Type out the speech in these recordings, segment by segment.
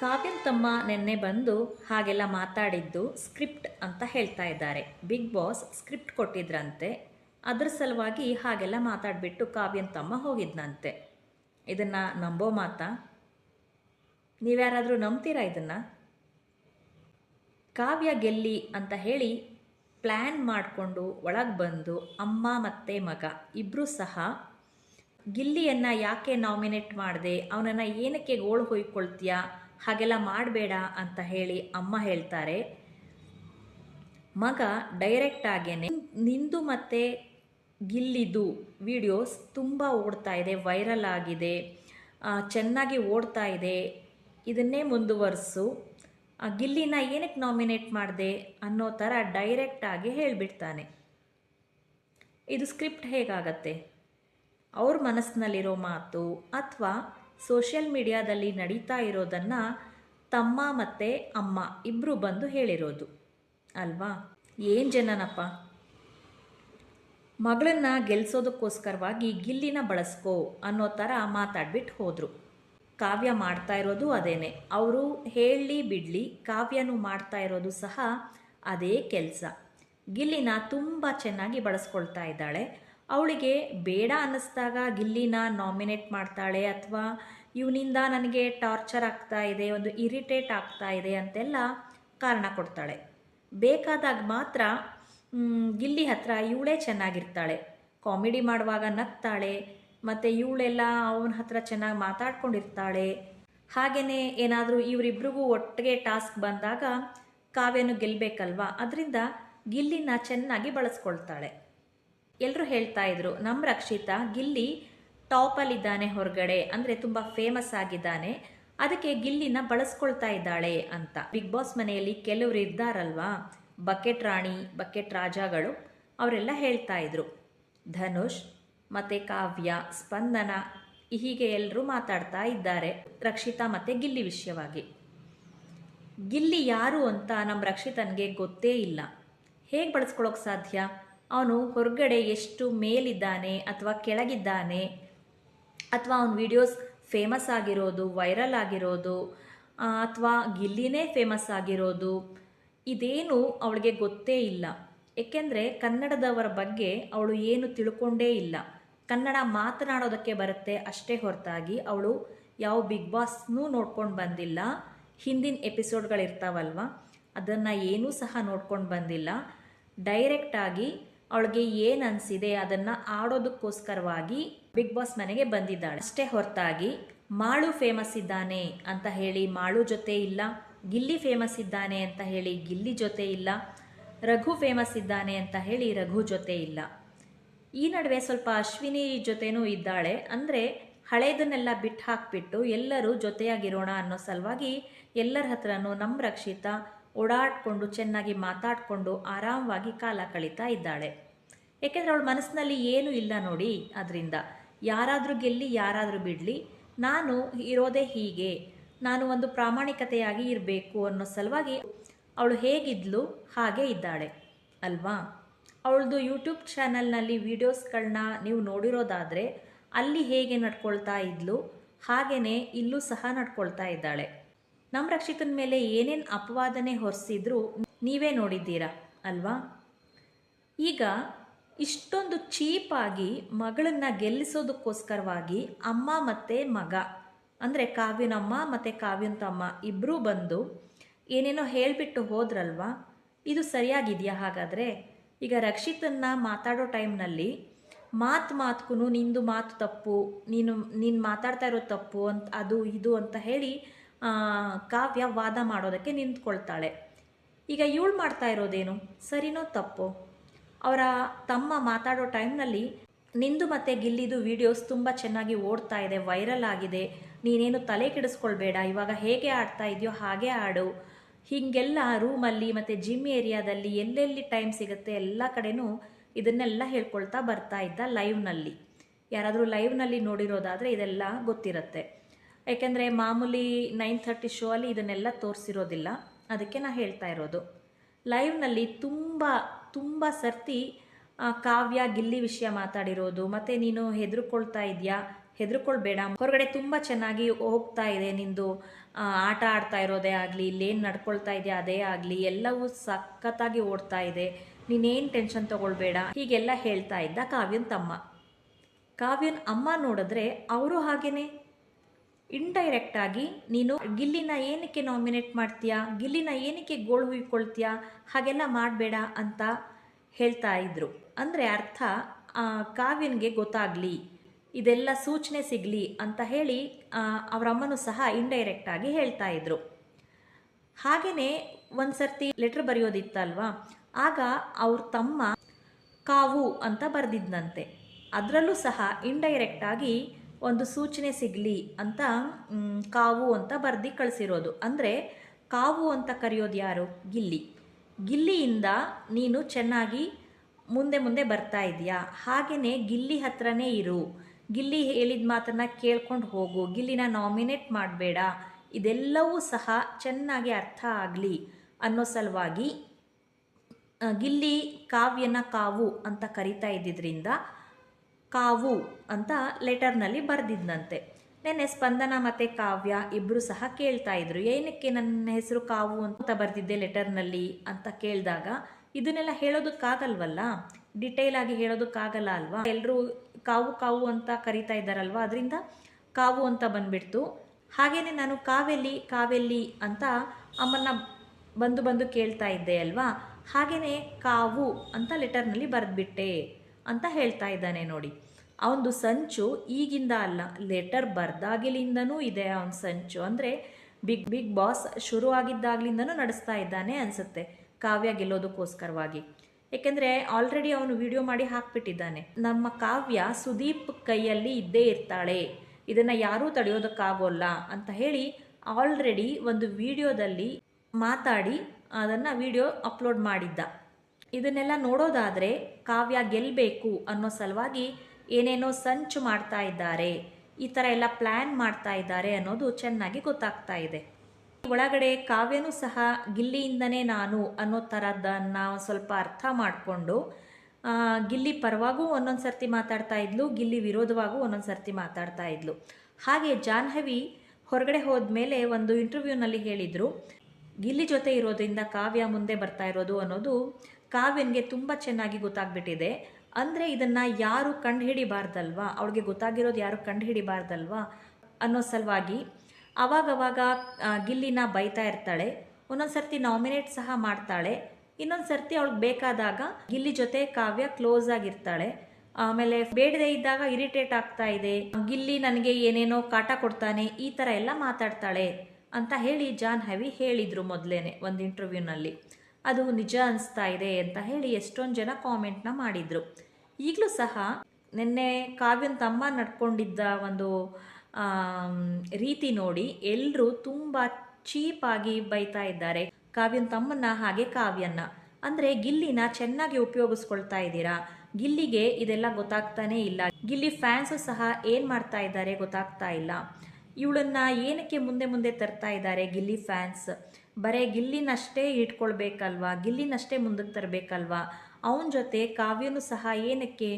ಕಾವ್ಯನ್ ತಮ್ಮ ನಿನ್ನೆ ಬಂದು ಹಾಗೆಲ್ಲ ಮಾತಾಡಿದ್ದು ಸ್ಕ್ರಿಪ್ಟ್ ಅಂತ ಹೇಳ್ತಾ ಇದ್ದಾರೆ. ಬಿಗ್ ಬಾಸ್ ಸ್ಕ್ರಿಪ್ಟ್ ಕೊಟ್ಟಿದ್ರಂತೆ. ಅದ್ರ ಸಲುವಾಗಿ ಹಾಗೆಲ್ಲ ಮಾತಾಡಿಬಿಟ್ಟು ಕಾವ್ಯನ್ ತಮ್ಮ ಹೋಗಿದ್ನಂತೆ. ಇದನ್ನು ನಂಬೋ ಮಾತಾ? ನೀವ್ಯಾರಾದರೂ ನಂಬ್ತೀರಾ ಇದನ್ನು? ಕಾವ್ಯ ಗೆಲ್ಲಿ ಅಂತ ಹೇಳಿ ಪ್ಲ್ಯಾನ್ ಮಾಡಿಕೊಂಡು ಒಳಗೆ ಬಂದು ಅಮ್ಮ ಮತ್ತು ಮಗ ಇಬ್ಬರೂ ಸಹ ಗಿಲ್ಲಿಯನ್ನು ಯಾಕೆ ನಾಮಿನೇಟ್ ಮಾಡಿದೆ? ಅವನನ್ನು ಏನಕ್ಕೆ ಗೋಳು ಹೊಯ್ಕೊಳ್ತೀಯಾ? ಹಾಗೆಲ್ಲ ಮಾಡಬೇಡ ಅಂತ ಹೇಳಿ ಅಮ್ಮ ಹೇಳ್ತಾರೆ. ಮಗ ಡೈರೆಕ್ಟ್ ಆಗೇನೆ ನಿಂದು ಮತ್ತು ಗಿಲ್ಲಿದು ವಿಡಿಯೋಸ್ ತುಂಬ ಓಡ್ತಾ ಇದೆ ವೈರಲ್ ಆಗಿದೆ ಚೆನ್ನಾಗಿ ಓಡ್ತಾ ಇದೆ ಇದನ್ನೇ ಮುಂದುವರಿಸು. ಆ, ಗಿಲ್ಲಿನ ಏನಕ್ಕೆ ನಾಮಿನೇಟ್ ಮಾಡಿದೆ ಅನ್ನೋ ಥರ ಡೈರೆಕ್ಟಾಗಿ ಹೇಳಿಬಿಡ್ತಾನೆ. ಇದು ಸ್ಕ್ರಿಪ್ಟ್ ಹೇಗಾಗತ್ತೆ? ಅವ್ರ ಮನಸ್ಸಿನಲ್ಲಿರೋ ಮಾತು ಅಥವಾ ಸೋಷಿಯಲ್ ಮೀಡಿಯಾದಲ್ಲಿ ನಡೀತಾ ಇರೋದನ್ನು ತಮ್ಮ ಮತ್ತು ಅಮ್ಮ ಇಬ್ಬರು ಬಂದು ಹೇಳಿರೋದು. ಅಲ್ವಾ? ಏನು ಜನನಪ್ಪ? ಮಗಳನ್ನ ಗೆಲ್ಲಿಸೋದಕ್ಕೋಸ್ಕರವಾಗಿ ಗಿಲ್ಲಿನ ಬಳಸ್ಕೋ ಅನ್ನೋ ಥರ ಮಾತಾಡ್ಬಿಟ್ಟು ಹೋದರು. ಕಾವ್ಯ ಮಾಡ್ತಾ ಇರೋದು ಅದೇನೆ. ಅವರು ಹೇಳಿ ಬಿಡಲಿ ಕಾವ್ಯನೂ ಮಾಡ್ತಾ ಇರೋದು ಸಹ ಅದೇ ಕೆಲಸ. ಗಿಲ್ಲಿನ ತುಂಬ ಚೆನ್ನಾಗಿ ಬಳಸ್ಕೊಳ್ತಾ ಇದ್ದಾಳೆ. ಅವಳಿಗೆ ಬೇಡ ಅನ್ನಿಸ್ದಾಗ ಗಿಲ್ಲಿನ ನಾಮಿನೇಟ್ ಮಾಡ್ತಾಳೆ ಅಥವಾ ಇವನಿಂದ ನನಗೆ ಟಾರ್ಚರ್ ಆಗ್ತಾ ಇದೆ, ಒಂದು ಇರಿಟೇಟ್ ಆಗ್ತಾ ಇದೆ ಅಂತೆಲ್ಲ ಕಾರಣ ಕೊಡ್ತಾಳೆ. ಬೇಕಾದಾಗ ಮಾತ್ರ ಗಿಲ್ಲಿ ಹತ್ರ ಇವಳೇ ಚೆನ್ನಾಗಿರ್ತಾಳೆ. ಕಾಮಿಡಿ ಮಾಡುವಾಗ ನಗ್ತಾಳೆ, ಮತ್ತು ಇವಳೆಲ್ಲ ಅವನ ಹತ್ರ ಚೆನ್ನಾಗಿ ಮಾತಾಡ್ಕೊಂಡಿರ್ತಾಳೆ. ಹಾಗೆಯೇ ಏನಾದರೂ ಇವರಿಬ್ರಿಗೂ ಒಟ್ಟಿಗೆ ಟಾಸ್ಕ್ ಬಂದಾಗ ಕಾವ್ಯನು ಗೆಲ್ಲಬೇಕಲ್ವಾ ಅದರಿಂದ ಗಿಲ್ಲಿನ ಚೆನ್ನಾಗಿ ಬಳಸ್ಕೊಳ್ತಾಳೆ. ಎಲ್ಲರೂ ಹೇಳ್ತಾ ಇದ್ರು ನಮ್ಮ ರಕ್ಷಿತಾ ಗಿಲ್ಲಿ ಟಾಪಲ್ಲಿದ್ದಾನೆ ಹೊರಗಡೆ, ಅಂದರೆ ತುಂಬ ಫೇಮಸ್ ಆಗಿದ್ದಾನೆ, ಅದಕ್ಕೆ ಗಿಲ್ಲಿನ ಬಳಸ್ಕೊಳ್ತಾ ಇದ್ದಾಳೆ ಅಂತ. ಬಿಗ್ ಬಾಸ್ ಮನೆಯಲ್ಲಿ ಕೆಲವರು ಇದ್ದಾರಲ್ವಾ? ಬಕೆಟ್ ರಾಣಿ, ಬಕೆಟ್ ರಾಜಗಳು, ಅವರೆಲ್ಲ ಹೇಳ್ತಾ ಇದ್ರು. ಧನುಷ್ ಮತ್ತು ಕಾವ್ಯ, ಸ್ಪಂದನ, ಹೀಗೆ ಎಲ್ಲರೂ ಮಾತಾಡ್ತಾ ಇದ್ದಾರೆ, ರಕ್ಷಿತಾ ಮತ್ತು ಗಿಲ್ಲಿ ವಿಷಯವಾಗಿ. ಗಿಲ್ಲಿ ಯಾರು ಅಂತ ನಮ್ಮ ರಕ್ಷಿತನ್ಗೆ ಗೊತ್ತೇ ಇಲ್ಲ. ಹೇಗೆ ಬಳಸ್ಕೊಳ್ಳೋಕೆ ಸಾಧ್ಯ? ಅವನು ಹೊರಗಡೆ ಎಷ್ಟು ಮೇಲಿದ್ದಾನೆ ಅಥವಾ ಕೆಳಗಿದ್ದಾನೆ ಅಥವಾ ಅವನ ವಿಡಿಯೋಸ್ ಫೇಮಸ್ ಆಗಿರೋದು ವೈರಲ್ ಆಗಿರೋದು ಅಥವಾ ಗಿಲ್ಲಿನೇ ಫೇಮಸ್ ಆಗಿರೋದು, ಇದೇನು ಅವಳಿಗೆ ಗೊತ್ತೇ ಇಲ್ಲ. ಏಕೆಂದರೆ ಕನ್ನಡದವರ ಬಗ್ಗೆ ಅವಳು ಏನು ತಿಳ್ಕೊಂಡೇ ಇಲ್ಲ. ಕನ್ನಡ ಮಾತನಾಡೋದಕ್ಕೆ ಬರುತ್ತೆ ಅಷ್ಟೇ ಹೊರತಾಗಿ ಅವಳು ಯಾವ ಬಿಗ್ ಬಾಸ್ನೂ ನೋಡ್ಕೊಂಡು ಬಂದಿಲ್ಲ. ಹಿಂದಿನ ಎಪಿಸೋಡ್ಗಳಿರ್ತಾವಲ್ವ ಅದನ್ನು ಏನೂ ಸಹ ನೋಡ್ಕೊಂಡು ಬಂದಿಲ್ಲ. ಡೈರೆಕ್ಟಾಗಿ ಅವಳಿಗೆ ಏನು ಅನಿಸಿದೆ ಅದನ್ನು ಆಡೋದಕ್ಕೋಸ್ಕರವಾಗಿ ಬಿಗ್ ಬಾಸ್ ಮನೆಗೆ ಬಂದಿದ್ದಾಳೆ. ಅಷ್ಟೇ ಹೊರತಾಗಿ, ಮಾಳು ಫೇಮಸ್ ಇದ್ದಾನೆ ಅಂತ ಹೇಳಿ, ಮಾಳು ಜೊತೆ ಇಲ್ಲ, ಗಿಲ್ಲಿ ಫೇಮಸ್ ಇದ್ದಾನೆ ಅಂತ ಹೇಳಿ, ಗಿಲ್ಲಿ ಜೊತೆ ಇಲ್ಲ, ರಘು ಫೇಮಸ್ ಇದ್ದಾನೆ ಅಂತ ಹೇಳಿ, ರಘು ಜೊತೆ ಇಲ್ಲ ಈ ನಡುವೆ ಸ್ವಲ್ಪ ಅಶ್ವಿನಿ ಜೊತೆನೂ ಇದ್ದಾಳೆ. ಅಂದರೆ ಹಳೇದನ್ನೆಲ್ಲ ಬಿಟ್ಟು ಹಾಕ್ಬಿಟ್ಟು ಎಲ್ಲರೂ ಜೊತೆಯಾಗಿರೋಣ ಅನ್ನೋ ಸಲುವಾಗಿ ಎಲ್ಲರ ಹತ್ರನೂ ನಮ್ಮ ರಕ್ಷಿತ ಓಡಾಡಿಕೊಂಡು, ಚೆನ್ನಾಗಿ ಮಾತಾಡಿಕೊಂಡು ಆರಾಮವಾಗಿ ಕಾಲ ಕಳೀತಾ ಇದ್ದಾಳೆ. ಏಕೆಂದರೆ ಅವಳ ಮನಸ್ಸಿನಲ್ಲಿ ಏನೂ ಇಲ್ಲ ನೋಡಿ ಅದರಿಂದ ಯಾರಾದರೂ ಗೆಲ್ಲಿ, ಯಾರಾದರೂ ಬಿಡಲಿ, ನಾನು ಇರೋದೇ ಹೀಗೆ. ನಾನು ಒಂದು ಪ್ರಾಮಾಣಿಕತೆಯಾಗಿ ಇರಬೇಕು ಅನ್ನೋ ಸಲುವಾಗಿ ಅವಳು ಹೇಗಿದ್ಲು, ಹಾಗೆ ಇದ್ದಾಳೆ, ಅಲ್ವಾ? ಅವಳದು ಯೂಟ್ಯೂಬ್ ಚಾನಲ್ನಲ್ಲಿ ವೀಡಿಯೋಸ್ಗಳನ್ನ ನೀವು ನೋಡಿರೋದಾದರೆ ಅಲ್ಲಿ ಹೇಗೆ ನಡ್ಕೊಳ್ತಾ ಇದ್ಲು ಹಾಗೆಯೇ ಇಲ್ಲೂ ಸಹ ನಡ್ಕೊಳ್ತಾ ಇದ್ದಾಳೆ. ನಮ್ಮ ರಕ್ಷಿತನ ಮೇಲೆ ಏನೇನು ಅಪವಾದನೆ ಹೊರಿಸಿದ್ರು ನೀವೇ ನೋಡಿದ್ದೀರಾ, ಅಲ್ವಾ? ಈಗ ಇಷ್ಟೊಂದು ಚೀಪಾಗಿ ಮಗಳನ್ನು ಗೆಲ್ಲಿಸೋದಕ್ಕೋಸ್ಕರವಾಗಿ ಅಮ್ಮ ಮತ್ತು ಮಗ, ಅಂದರೆ ಕಾವ್ಯನಮ್ಮ ಮತ್ತು ಕಾವ್ಯನ ತಮ್ಮ ಇಬ್ಬರೂ ಬಂದು ಏನೇನೋ ಹೇಳಿಬಿಟ್ಟು ಹೋದ್ರಲ್ವಾ? ಇದು ಸರಿಯಾಗಿದೆಯಾ ಹಾಗಾದರೆ? ಈಗ ರಕ್ಷಿತನ್ನ ಮಾತಾಡೋ ಟೈಮ್ನಲ್ಲಿ ಮಾತು ಮಾತುಗೂ ನಿಂದು ಮಾತು ತಪ್ಪು, ನೀನು ನೀನು ಮಾತಾಡ್ತಾ ಇರೋ ತಪ್ಪು ಅಂತ, ಅದು ಇದು ಅಂತ ಹೇಳಿ ಕಾವ್ಯ ವಾದ ಮಾಡೋದಕ್ಕೆ ನಿಂತ್ಕೊಳ್ತಾಳೆ. ಈಗ ಇವಳು ಮಾಡ್ತಾ ಇರೋದೇನು? ಸರಿನೋ ತಪ್ಪು? ಅವರ ತಮ್ಮ ಮಾತಾಡೋ ಟೈಮ್ನಲ್ಲಿ ನಿಂದು ಮತ್ತು ಗಿಲ್ಲಿದು ವಿಡಿಯೋಸ್ ತುಂಬ ಚೆನ್ನಾಗಿ ಓಡ್ತಾ ಇದೆ ವೈರಲ್ ಆಗಿದೆ. ನೀನೇನು ತಲೆ ಕೆಡಿಸ್ಕೊಳ್ಬೇಡ, ಇವಾಗ ಹೇಗೆ ಆಡ್ತಾ ಇದೆಯೋ ಹಾಗೆ ಆಡು. ಹೀಗೆಲ್ಲ ರೂಮಲ್ಲಿ ಮತ್ತು ಜಿಮ್ ಏರಿಯಾದಲ್ಲಿ ಎಲ್ಲೆಲ್ಲಿ ಟೈಮ್ ಸಿಗುತ್ತೆ ಎಲ್ಲ ಕಡೆನೂ ಇದನ್ನೆಲ್ಲ ಹೇಳ್ಕೊಳ್ತಾ ಬರ್ತಾ ಇದ್ದ ಲೈವ್ನಲ್ಲಿ ಯಾರಾದರೂ ಲೈವ್ನಲ್ಲಿ ನೋಡಿರೋದಾದರೆ ಇದೆಲ್ಲ ಗೊತ್ತಿರುತ್ತೆ. ಯಾಕೆಂದರೆ ಮಾಮೂಲಿ ನೈನ್ ಥರ್ಟಿ ಶೋ ಅಲ್ಲಿ ಇದನ್ನೆಲ್ಲ ತೋರಿಸಿರೋದಿಲ್ಲ. ಅದಕ್ಕೆ ನಾ ಹೇಳ್ತಾ ಇರೋದು. ಲೈವ್ನಲ್ಲಿ ತುಂಬ ತುಂಬ ಸರ್ತಿ ಕಾವ್ಯ, ಗಿಲ್ಲಿ ವಿಷಯ ಮಾತಾಡಿರೋದು, ಮತ್ತು ನೀನು ಹೆದರ್ಕೊಳ್ತಾ ಇದೆಯಾ? ಹೆದರ್ಕೊಳ್ಬೇಡ. ಹೊರಗಡೆ ತುಂಬ ಚೆನ್ನಾಗಿ ಹೋಗ್ತಾ ಇದೆ ನಿಂದು ಆಟ ಆಡ್ತಾ ಇರೋದೇ ಆಗಲಿ, ಇಲ್ಲೇನು ನಡ್ಕೊಳ್ತಾ ಇದೆಯಾ ಅದೇ ಆಗಲಿ, ಎಲ್ಲವೂ ಸಖತ್ತಾಗಿ ಓಡ್ತಾ ಇದೆ. ನೀನೇನು ಟೆನ್ಷನ್ ತಗೊಳ್ಬೇಡ. ಹೀಗೆಲ್ಲ ಹೇಳ್ತಾ ಇದ್ದ ಕಾವ್ಯನ್ ತಮ್ಮ. ಕಾವ್ಯನ್ ಅಮ್ಮ ನೋಡಿದ್ರೆ, ಅವರು ಹಾಗೇನೆ ಇಂಡೈರೆಕ್ಟ್ ಆಗಿ ನೀನು ಗಿಲ್ಲಿನ ಏನಕ್ಕೆ ನಾಮಿನೇಟ್ ಮಾಡ್ತೀಯಾ? ಗಿಲ್ಲಿನ ಏನಕ್ಕೆ ಗೋಳು ಹುಯ್ಕೊಳ್ತೀಯಾ? ಹಾಗೆಲ್ಲ ಮಾಡಬೇಡ ಅಂತ ಹೇಳ್ತಾ ಇದ್ರು. ಅಂದರೆ ಅರ್ಥ ಕಾವ್ಯನ್ಗೆ ಗೊತ್ತಾಗಲಿ, ಇದೆಲ್ಲ ಸೂಚನೆ ಸಿಗಲಿ ಅಂತ ಹೇಳಿ ಅವರಮ್ಮನೂ ಸಹ ಇಂಡೈರೆಕ್ಟ್ ಆಗಿ ಹೇಳ್ತಾ ಇದ್ರು. ಹಾಗೆಯೇ ಒಂದು ಸರ್ತಿ ಲೆಟ್ರ್ ಬರೆಯೋದಿತ್ತಲ್ವಾ? ಆಗ ಅವ್ರ ತಮ್ಮ ಕಾವು ಅಂತ ಬರೆದಿದ್ದಂತೆ ಅದರಲ್ಲೂ ಸಹ ಇಂಡೈರೆಕ್ಟ್ ಆಗಿ ಒಂದು ಸೂಚನೆ ಸಿಗಲಿ ಅಂತ ಕಾವು ಅಂತ ಬರ್ದು ಕಳಿಸಿರೋದು. ಅಂದರೆ, ಕಾವು ಅಂತ ಕರೆಯೋದು ಯಾರು? ಗಿಲ್ಲಿ. ಗಿಲ್ಲಿಯಿಂದ ನೀನು ಚೆನ್ನಾಗಿ ಮುಂದೆ ಮುಂದೆ ಬರ್ತಾ ಇದೆಯಾ ಹಾಗೆಯೇ ಗಿಲ್ಲಿ ಹತ್ರನೇ ಇರು. ಗಿಲ್ಲಿ ಹೇಳಿದ ಮಾತನ್ನ ಕೇಳ್ಕೊಂಡು ಹೋಗು. ಗಿಲ್ಲಿನ ನಾಮಿನೇಟ್ ಮಾಡಬೇಡ. ಇದೆಲ್ಲವೂ ಸಹ ಚೆನ್ನಾಗಿ ಅರ್ಥ ಆಗಲಿ ಅನ್ನೋ ಸಲುವಾಗಿ ಗಿಲ್ಲಿ ಕಾವ್ಯನ ಕಾವು ಅಂತ ಕರಿತಾ ಇದ್ದಿದ್ರಿಂದ ಕಾವು ಅಂತ ಲೆಟರ್ನಲ್ಲಿ ಬರೆದಿದ್ದಂತೆ ನೆನ್ನೆ ಸ್ಪಂದನ ಮತ್ತು ಕಾವ್ಯ ಇಬ್ಬರು ಸಹ ಕೇಳ್ತಾ ಇದ್ರು. ಏನಕ್ಕೆ ನನ್ನ ಹೆಸರು ಕಾವು ಅಂತ ಬರೆದಿದ್ದೆ ಲೆಟರ್ನಲ್ಲಿ? ಅಂತ ಕೇಳಿದಾಗ, ಇದನ್ನೆಲ್ಲ ಹೇಳೋದಕ್ಕಾಗಲ್ವಲ್ಲ? ಡಿಟೇಲ್ ಆಗಿ ಹೇಳೋದಕ್ಕಾಗಲ್ಲ ಅಲ್ವಾ? ಎಲ್ಲರೂ ಕಾವು ಕಾವು ಅಂತ ಕರಿತಾ ಇದ್ದಾರಲ್ವ? ಅದರಿಂದ ಕಾವು ಅಂತ ಬಂದ್ಬಿಡ್ತು. ಹಾಗೇನೆ ನಾನು ಕಾವೆಲ್ಲಿ ಕಾವೆಲ್ಲಿ ಅಂತ ಅಮ್ಮನ್ನ ಬಂದು ಬಂದು ಕೇಳ್ತಾ ಇದ್ದೆ ಅಲ್ವಾ? ಹಾಗೇನೆ ಕಾವು ಅಂತ ಲೆಟರ್ನಲ್ಲಿ ಬರೆದ್ಬಿಟ್ಟೆ. ಅಂತ ಹೇಳ್ತಾ ಇದ್ದಾನೆ ನೋಡಿ. ಅವನದು ಸಂಚು ಈಗಿಂದ ಅಲ್ಲ ಲೆಟರ್ ಬರ್ದಾಗಿಲಿಂದನೂ ಇದೆ ಅವನ ಸಂಚು. ಅಂದರೆ ಬಿಗ್ ಬಿಗ್ ಬಾಸ್ ಶುರು ಆಗಿದ್ದಾಗ್ಲಿಂದನೂ ನಡೆಸ್ತಾ ಇದ್ದಾನೆ ಅನಿಸುತ್ತೆ, ಕಾವ್ಯ ಗೆಲ್ಲೋದಕ್ಕೋಸ್ಕರವಾಗಿ. ಏಕೆಂದರೆ ಆಲ್ರೆಡಿ ಅವನು ವಿಡಿಯೋ ಮಾಡಿ ಹಾಕ್ಬಿಟ್ಟಿದ್ದಾನೆ. ನಮ್ಮ ಕಾವ್ಯ ಸುದೀಪ್ ಕೈಯಲ್ಲಿ ಇದ್ದೇ ಇರ್ತಾಳೆ, ಇದನ್ನು ಯಾರೂ ತಡೆಯೋದಕ್ಕಾಗೋಲ್ಲ ಅಂತ ಹೇಳಿ ಆಲ್ರೆಡಿ ಒಂದು ವಿಡಿಯೋದಲ್ಲಿ ಮಾತಾಡಿ ಅದನ್ನು ವಿಡಿಯೋ ಅಪ್ಲೋಡ್ ಮಾಡಿದ್ದ. ಇದನ್ನೆಲ್ಲ ನೋಡೋದಾದರೆ ಕಾವ್ಯ ಗೆಲ್ಲಬೇಕು ಅನ್ನೋ ಸಲುವಾಗಿ ಏನೇನೋ ಸಂಚು ಮಾಡ್ತಾ ಇದ್ದಾರೆ, ಈ ಥರ ಎಲ್ಲ ಪ್ಲ್ಯಾನ್ ಮಾಡ್ತಾ ಇದ್ದಾರೆ ಅನ್ನೋದು ಚೆನ್ನಾಗಿ ಗೊತ್ತಾಗ್ತಾ ಇದೆ. ಒಳಗಡೆ ಕಾವ್ಯನೂ ಸಹ ಗಿಲ್ಲಿಯಿಂದನೇ ನಾನು ಅನ್ನೋ ಥರದ್ದನ್ನು ಸ್ವಲ್ಪ ಅರ್ಥ ಮಾಡಿಕೊಂಡು ಗಿಲ್ಲಿ ಪರವಾಗೂ ಒಂದೊಂದು ಸರ್ತಿ ಮಾತಾಡ್ತಾ ಇದ್ಲು, ಗಿಲ್ಲಿ ವಿರೋಧವಾಗೂ ಒಂದೊಂದು ಸರ್ತಿ ಮಾತಾಡ್ತಾ ಇದ್ಲು. ಹಾಗೆ ಜಾಹ್ನವಿ ಹೊರಗಡೆ ಹೋದ್ಮೇಲೆ ಒಂದು ಇಂಟರ್ವ್ಯೂನಲ್ಲಿ ಹೇಳಿದರು, ಗಿಲ್ಲಿ ಜೊತೆ ಇರೋದ್ರಿಂದ ಕಾವ್ಯ ಮುಂದೆ ಬರ್ತಾ ಇರೋದು ಅನ್ನೋದು ಕಾವ್ಯನ್ಗೆ ತುಂಬ ಚೆನ್ನಾಗಿ ಗೊತ್ತಾಗ್ಬಿಟ್ಟಿದೆ. ಅಂದರೆ ಇದನ್ನು ಯಾರು ಕಂಡುಹಿಡಿಬಾರ್ದಲ್ವಾ? ಅವಳಿಗೆ ಗೊತ್ತಾಗಿರೋದು ಯಾರು ಕಂಡುಹಿಡಿಬಾರ್ದಲ್ವಾ? ಅನ್ನೋ ಸಲುವಾಗಿ ಅವಾಗವಾಗ ಗಿಲ್ಲಿನ ಬೈತಾ ಇರ್ತಾಳೆ. ಒಂದೊಂದು ಸರ್ತಿ ನಾಮಿನೇಟ್ ಸಹ ಮಾಡ್ತಾಳೆ. ಇನ್ನೊಂದು ಸರ್ತಿ ಅವಳಿಗೆ ಬೇಕಾದಾಗ ಗಿಲ್ಲಿ ಜೊತೆ ಕಾವ್ಯ ಕ್ಲೋಸ್ ಆಗಿರ್ತಾಳೆ. ಆಮೇಲೆ ಬೇಡದೇ ಇದ್ದಾಗ ಇರಿಟೇಟ್ ಆಗ್ತಾ ಇದೆ. ಗಿಲ್ಲಿ ನನಗೆ ಏನೇನೋ ಕಾಟ ಕೊಡ್ತಾನೆ, ಈ ಥರ ಎಲ್ಲ ಮಾತಾಡ್ತಾಳೆ ಅಂತ ಹೇಳಿ ಜಾನ್ ಹವಿ ಹೇಳಿದರು ಮೊದಲೇ ಒಂದು ಇಂಟರ್ವ್ಯೂನಲ್ಲಿ ಅದು ನಿಜ ಅನಿಸ್ತಾ ಇದೆ ಅಂತ ಹೇಳಿ ಎಷ್ಟೊಂದು ಜನ ಕಾಮೆಂಟ್ನ ಮಾಡಿದರು. ಈಗಲೂ ಸಹ ನಿನ್ನೆ ಕಾವ್ಯನ ತಮ್ಮ ನಡ್ಕೊಂಡಿದ್ದ ಒಂದು ರೀತಿ ನೋಡಿ ಎಲ್ಲರೂ ತುಂಬ ಚೀಪಾಗಿ ಬೈತಾ ಇದ್ದಾರೆ ಕಾವ್ಯನ ತಮ್ಮನ್ನ ಹಾಗೆ ಕಾವ್ಯನ್ನ. ಅಂದರೆ ಗಿಲ್ಲಿನ ಚೆನ್ನಾಗಿ ಉಪಯೋಗಿಸ್ಕೊಳ್ತಾ ಇದ್ದೀರಾ? ಗಿಲ್ಲಿಗೆ ಇದೆಲ್ಲ ಗೊತ್ತಾಗ್ತಾನೇ ಇಲ್ಲ. ಗಿಲ್ಲಿ ಫ್ಯಾನ್ಸು ಸಹ ಏನು ಮಾಡ್ತಾ ಇದ್ದಾರೆ ಗೊತ್ತಾಗ್ತಾ ಇಲ್ಲ. ಇವಳನ್ನ ಏನಕ್ಕೆ ಮುಂದೆ ಮುಂದೆ ತರ್ತಾ ಇದ್ದಾರೆ ಗಿಲ್ಲಿ ಫ್ಯಾನ್ಸ್ ಬರೇ ಗಿಲ್ಲಿನಷ್ಟೇ ಇಟ್ಕೊಳ್ಬೇಕಲ್ವಾ? ಗಿಲ್ಲಿನಷ್ಟೇ ಮುಂದಕ್ಕೆ ತರಬೇಕಲ್ವಾ? ಅವನ ಜೊತೆ ಕಾವ್ಯನು ಸಹ ಏನಕ್ಕೆ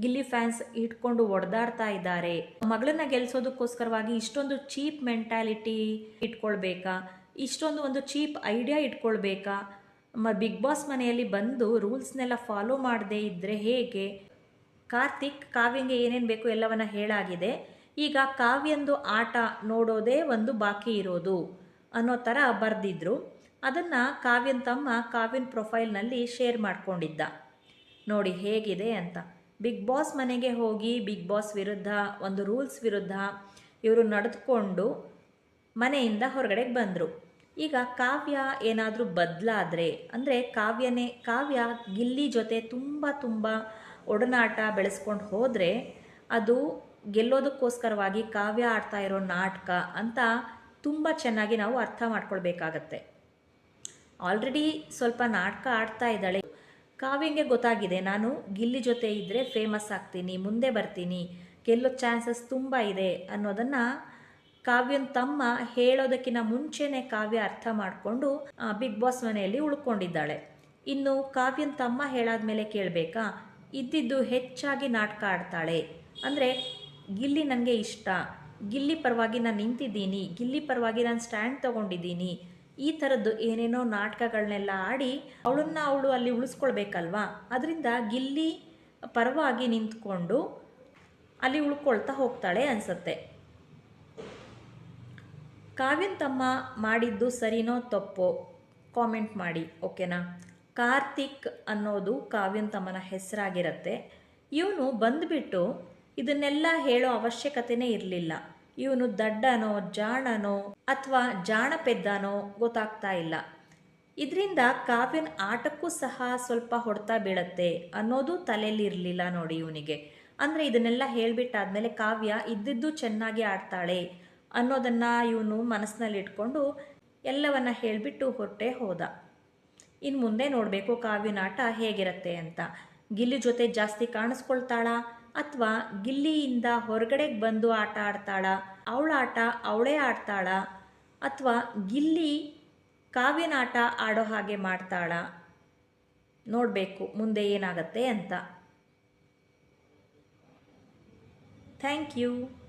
ಗಿಲ್ಲಿ ಫ್ಯಾನ್ಸ್ ಇಟ್ಕೊಂಡು ಒಡೆದಾಡ್ತಾ ಇದ್ದಾರೆ? ಮಗಳನ್ನ ಗೆಲ್ಸೋದಕ್ಕೋಸ್ಕರವಾಗಿ ಇಷ್ಟೊಂದು ಚೀಪ್ ಮೆಂಟ್ಯಾಲಿಟಿ ಇಟ್ಕೊಳ್ಬೇಕಾ? ಇಷ್ಟೊಂದು ಒಂದು ಚೀಪ್ ಐಡಿಯಾ ಇಟ್ಕೊಳ್ಬೇಕಾ? ಮ ಬಿಗ್ ಬಾಸ್ ಮನೆಯಲ್ಲಿ ಬಂದು ರೂಲ್ಸ್ನೆಲ್ಲ ಫಾಲೋ ಮಾಡದೇ ಇದ್ದರೆ ಹೇಗೆ? ಕಾರ್ತಿಕ್ ಕಾವ್ಯಂಗೆ ಏನೇನು ಬೇಕು ಎಲ್ಲವನ್ನ ಹೇಳಾಗಿದೆ. ಈಗ ಕಾವ್ಯಂದು ಆಟ ನೋಡೋದೇ ಒಂದು ಬಾಕಿ ಇರೋದು. ಅನ್ನೋ ಥರ ಬರೆದಿದ್ರು. ಅದನ್ನು ಕಾವ್ಯನ್ ತಮ್ಮ ಕಾವ್ಯನ್ ಪ್ರೊಫೈಲ್ನಲ್ಲಿ ಶೇರ್ ಮಾಡಿಕೊಂಡಿದ್ದ. ನೋಡಿ ಹೇಗಿದೆ ಅಂತ. ಬಿಗ್ ಬಾಸ್ ಮನೆಗೆ ಹೋಗಿ ಬಿಗ್ ಬಾಸ್ ವಿರುದ್ಧ, ಒಂದು ರೂಲ್ಸ್ ವಿರುದ್ಧ ಇವರು ನಡೆದುಕೊಂಡು ಮನೆಯಿಂದ ಹೊರಗಡೆಗೆ ಬಂದರು. ಈಗ ಕಾವ್ಯ ಏನಾದರೂ ಬದಲಾದರೆ, ಅಂದರೆ ಕಾವ್ಯನೇ, ಕಾವ್ಯ ಗಿಲ್ಲಿ ಜೊತೆ ತುಂಬ ತುಂಬ ಒಡನಾಟ ಬೆಳೆಸ್ಕೊಂಡು ಹೋದರೆ ಅದು ಗೆಲ್ಲೋದಕ್ಕೋಸ್ಕರವಾಗಿ ಕಾವ್ಯ ಆಡ್ತಾ ಇರೋ ನಾಟಕ ಅಂತ ತುಂಬ ಚೆನ್ನಾಗಿ ನಾವು ಅರ್ಥ ಮಾಡ್ಕೊಳ್ಬೇಕಾಗತ್ತೆ. ಆಲ್ರೆಡಿ ಸ್ವಲ್ಪ ನಾಟಕ ಆಡ್ತಾ ಇದ್ದಾಳೆ. ಕಾವ್ಯಂಗೆ ಗೊತ್ತಾಗಿದೆ, ನಾನು ಗಿಲ್ಲಿ ಜೊತೆ ಇದ್ದರೆ ಫೇಮಸ್ ಆಗ್ತೀನಿ, ಮುಂದೆ ಬರ್ತೀನಿ, ಗೆಲ್ಲೋ ಚಾನ್ಸಸ್ ತುಂಬ ಇದೆ ಅನ್ನೋದನ್ನು ಕಾವ್ಯನ್ ತಮ್ಮ ಹೇಳೋದಕ್ಕಿಂತ ಮುಂಚೆನೇ ಕಾವ್ಯ ಅರ್ಥ ಮಾಡಿಕೊಂಡು ಬಿಗ್ ಬಾಸ್ ಮನೆಯಲ್ಲಿ ಉಳ್ಕೊಂಡಿದ್ದಾಳೆ. ಇನ್ನು ಕಾವ್ಯನ್ ತಮ್ಮ ಹೇಳಾದ ಮೇಲೆ ಕೇಳಬೇಕಾ, ಇದ್ದಿದ್ದು ಹೆಚ್ಚಾಗಿ ನಾಟಕ ಆಡ್ತಾಳೆ. ಅಂದರೆ ಗಿಲ್ಲಿ ನನಗೆ ಇಷ್ಟ ಗಿಲ್ಲಿ ಪರವಾಗಿ ನಾನು ನಿಂತಿದ್ದೀನಿ, ಗಿಲ್ಲಿ ಪರವಾಗಿ ನಾನು ಸ್ಟ್ಯಾಂಡ್ ತಗೊಂಡಿದ್ದೀನಿ. ಈ ಥರದ್ದು ಏನೇನೋ ನಾಟಕಗಳನ್ನೆಲ್ಲ ಆಡಿ ಅವಳನ್ನ ಅವಳು ಅಲ್ಲಿ ಉಳಿಸ್ಕೊಳ್ಬೇಕಲ್ವಾ? ಅದರಿಂದ ಗಿಲ್ಲಿ ಪರವಾಗಿ ನಿಂತ್ಕೊಂಡು ಅಲ್ಲಿ ಉಳ್ಕೊಳ್ತಾ ಹೋಗ್ತಾಳೆ ಅನಿಸತ್ತೆ. ಕಾವ್ಯನ್ ತಮ್ಮ ಮಾಡಿದ್ದು ಸರಿನೋ ತಪ್ಪೋ? ಕಾಮೆಂಟ್ ಮಾಡಿ, ಓಕೆನಾ? ಕಾರ್ತಿಕ್ ಅನ್ನೋದು ಕಾವ್ಯನ್ ತಮ್ಮನ ಹೆಸರಾಗಿರತ್ತೆ. ಇವನು ಬಂದುಬಿಟ್ಟು ಇದನ್ನೆಲ್ಲ ಹೇಳೋ ಅವಶ್ಯಕತೆನೇ ಇರಲಿಲ್ಲ. ಇವನು ದಡ್ಡನೋ, ಜಾಣನೋ ಅಥವಾ ಜಾಣಪೆದ್ದನೋ ಗೊತ್ತಾಗ್ತಾ ಇಲ್ಲ. ಇದರಿಂದ ಕಾವ್ಯನ ಆಟಕ್ಕೂ ಸಹ ಸ್ವಲ್ಪ ಹೊಡ್ತಾ ಬೀಳತ್ತೆ ಅನ್ನೋದು ತಲೆಯಲ್ಲಿ ಇರಲಿಲ್ಲ ನೋಡಿ ಇವನಿಗೆ. ಅಂದರೆ ಇದನ್ನೆಲ್ಲ ಹೇಳಿಬಿಟ್ಟಾದ್ಮೇಲೆ ಕಾವ್ಯ ಇದ್ದಿದ್ದು ಚೆನ್ನಾಗಿ ಆಡ್ತಾಳೆ ಅನ್ನೋದನ್ನು ಇವನು ಮನಸ್ಸಿನಲ್ಲಿ ಇಟ್ಕೊಂಡು ಎಲ್ಲವನ್ನ ಹೇಳಿಬಿಟ್ಟು ಹೊರಟೆ ಹೋದ. ಇನ್ನು ಮುಂದೆ ನೋಡಬೇಕು ಕಾವ್ಯನಾಟ ಹೇಗಿರುತ್ತೆ ಹೇಗಿರತ್ತೆ ಅಂತ. ಗಿಲ್ಲಿ ಜೊತೆ ಜಾಸ್ತಿ ಕಾಣಿಸ್ಕೊಳ್ತಾಳಾ? ಅಥವಾ ಗಿಲ್ಲಿಯಿಂದ ಹೊರಗಡೆಗೆ ಬಂದು ಆಟ ಆಡ್ತಾಳ, ಅವಳ ಆಟ ಅವಳೇ ಆಡ್ತಾಳ, ಅಥವಾ ಗಿಲ್ಲಿ ಕಾವ್ಯನಾಟ ಆಡೋ ಹಾಗೆ ಮಾಡ್ತಾಳ. ನೋಡಬೇಕು, ಮುಂದೆ ಏನಾಗತ್ತೆ ಅಂತ. Thank you.